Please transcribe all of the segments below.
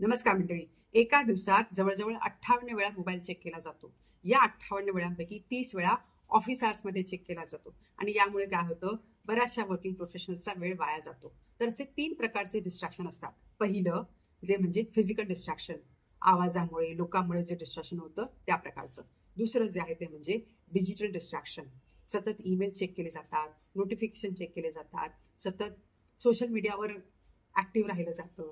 नमस्कार मंडळी. एका दिवसात जवळजवळ अठ्ठावन्न वेळा मोबाईल चेक केला जातो. या अठ्ठावन्न वेळांपैकी तीस वेळा ऑफिसमध्ये चेक केला जातो. आणि यामुळे काय होतं? बऱ्याचशा वर्किंग प्रोफेशनल्सचा वेळ वाया जातो. तर असे तीन प्रकारचे डिस्ट्रॅक्शन असतात. पहिलं जे म्हणजे फिजिकल डिस्ट्रॅक्शन आवाजामुळे लोकांमुळे जे डिस्ट्रॅक्शन होतं त्या प्रकारचं. दुसरं जे आहे ते म्हणजे डिजिटल डिस्ट्रॅक्शन सतत ईमेल चेक केले जातात नोटिफिकेशन चेक केले जातात. सतत सोशल मीडियावर ॲक्टिव्ह राहिलं जातं.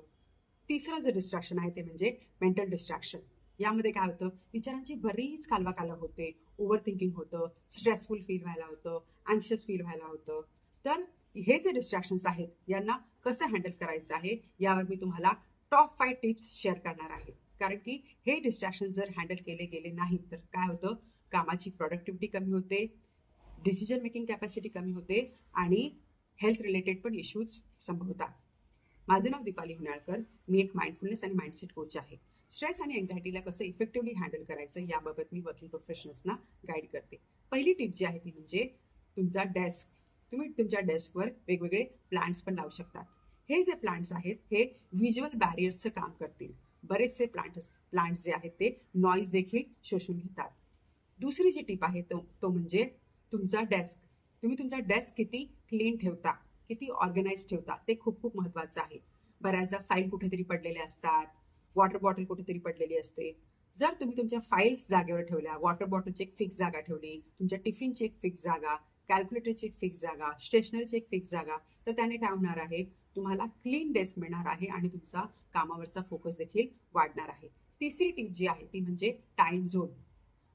तिसरं जे डिस्ट्रॅक्शन आहे ते म्हणजे मेंटल डिस्ट्रॅक्शन यामध्ये काय होतं? विचारांची बरीच कालवाकाला होते. ओव्हर थिंकिंग होतं. स्ट्रेसफुल फील व्हायला होतं. अँक्शियस फील व्हायला होतं. तर हे जे डिस्ट्रॅक्शन्स आहेत यांना कसं हँडल करायचं आहे? यावर मी तुम्हाला टॉप फाय टिप्स शेअर करणार आहे. कारण की हे डिस्ट्रॅक्शन जर हँडल केले गेले नाही तर काय होतं? कामाची प्रॉडक्टिव्हिटी कमी होते. डिसिजन मेकिंग कॅपॅसिटी कमी होते. आणि हेल्थ रिलेटेड पण इश्यूज संभवतात. माझे नाव दीपाली हुनाळकर. मी एक माइंडफुलनेस आणि माइंडसेट कोच आहे. स्ट्रेस आणि एन्झायटीला कसं इफेक्टिव्हली हँडल करायचं याबाबत मी वर्किंग प्रोफेशनल्सना गाईड करते. पहिली टिप जी आहे ती म्हणजे तुमचा डेस्क तुम्ही तुमच्या डेस्कवर वेगवेगळे प्लांट्स पण लावू शकतात. हे जे प्लांट्स आहेत हे व्हिज्युअल बॅरियर्सचं काम करतील. बरेचसे प्लांट्स प्लांट्स जे आहेत ते नॉईज देखील शोषून घेतात. दुसरी जी टिप आहे तो तो म्हणजे तुमचा डेस्क तुम्ही तुमचा डेस्क किती क्लीन ठेवता? किती ऑर्गनाईज ठेवतात. ते खूप खूप महत्वाचं आहे. बऱ्याचदा फाईल कुठेतरी पडलेल्या असतात. वॉटर बॉटल कुठेतरी पडलेली असते. जर तुम्ही तुमच्या फाईल्स जागेवर ठेवल्या वॉटर बॉटलची एक फिक्स जागा ठेवली तुमच्या टिफिनची एक फिक्स जागा कॅल्क्युलेटरची एक फिक्स जागा स्टेशनरीची एक फिक्स जागा तर त्याने काय होणार आहे? तुम्हाला क्लीन डेस्क मिळणार आहे आणि तुमचा कामावरचा फोकस देखील वाढणार आहे. तिसरी टीप जी आहे ती म्हणजे टाइम झोन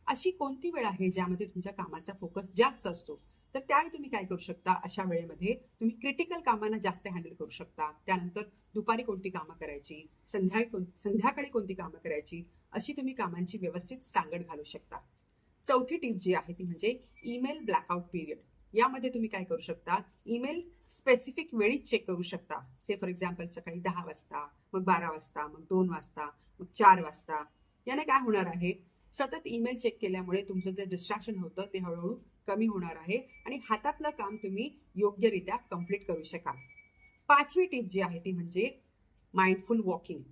अशी कोणती वेळ आहे ज्यामध्ये तुमच्या कामाचा फोकस जास्त असतो? तर त्यावेळी तुम्ही काय करू शकता? अशा वेळेमध्ये तुम्ही क्रिटिकल कामांना जास्त हँडल करू शकता. त्यानंतर दुपारी कोणती कामं करायची? संध्याकाळी संध्याकाळी कोणती कामं करायची? अशी तुम्ही कामांची व्यवस्थित सांगड घालू शकता. चौथी टीप जी आहे ती म्हणजे ईमेल ब्लॅकआउट पिरियड यामध्ये तुम्ही काय करू शकता? ईमेल स्पेसिफिक वेळी चेक करू शकता. से फॉर एक्झाम्पल सकाळी दहा वाजता मग बारा वाजता मग दोन वाजता मग चार वाजता. याने काय होणार आहे? सतत ईमेल चेक केल्यामुळे तुमचं जे डिस्ट्रॅक्शन होतं ते हळूहळू कमी होणार आहे आणि हातातलं काम तुम्ही योग्यरित्या कंप्लीट करू शकाल. पाचवी टीप जी आहे ती म्हणजे माइंडफुल वॉकिंग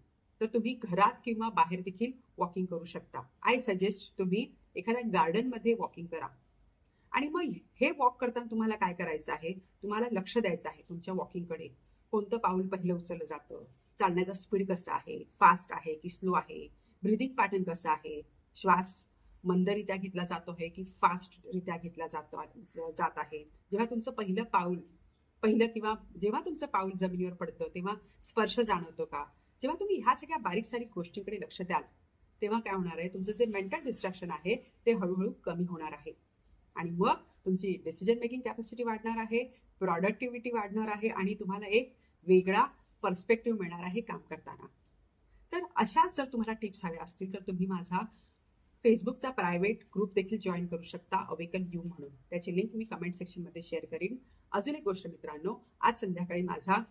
तर तुम्ही घरात किंवा बाहेर देखील वॉकिंग करू शकता. आय सजेस्ट तुम्ही एखाद्या गार्डनमध्ये वॉकिंग करा. आणि मग हे वॉक करताना तुम्हाला काय करायचं आहे? तुम्हाला लक्ष द्यायचं आहे तुमच्या वॉकिंगकडे कोणतं पाऊल पहिलं उचललं जातं? चालण्याचा स्पीड कसा आहे? फास्ट आहे की स्लो आहे? ब्रिदिंग पॅटर्न कसं आहे? श्वास मंदरित्या घेतला जातो आहे की फास्टरित्या घेतला जातो जात आहे. जेव्हा तुमचं पहिलं पाऊल पहिलं किंवा जेव्हा तुमचं पाऊल जमिनीवर पडतं तेव्हा स्पर्श जाणवतो का? जेव्हा तुम्ही ह्या सगळ्या बारीक सारीक गोष्टींकडे लक्ष द्याल तेव्हा काय होणार आहे? तुमचं जे मेंटल डिस्ट्रॅक्शन आहे ते हळूहळू कमी होणार आहे. आणि मग तुमची डिसिजन मेकिंग कॅपॅसिटी वाढणार आहे प्रॉडक्टिव्हिटी वाढणार आहे आणि तुम्हाला एक वेगळा पर्स्पेक्टिव्ह मिळणार आहे काम करताना. तर अशाच जर तुम्हाला टिप्स हव्या असतील तर तुम्ही माझा फेसबुकचा प्रायव्हेट ग्रुप देखील जॉईन करू शकता अवेकन यू म्हणून. त्याची लिंक मी कमेंट सेक्शनमध्ये शेअर करीन. अजून एक गोष्ट मित्रांनो आज संध्याकाळी माझा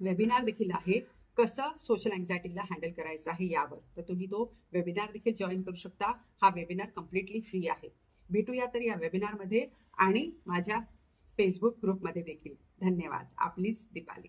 वेबिनार देखील आहे कसं सोशल अँझायटीला हँडल करायचं आहे यावर. तर तुम्ही तो वेबिनार देखील जॉईन करू शकता. हा वेबिनार कम्प्लिटली फ्री आहे. भेटूया तर या वेबिनारमध्ये आणि माझ्या फेसबुक ग्रुपमध्ये देखील. धन्यवाद. आपलीच दीपाली.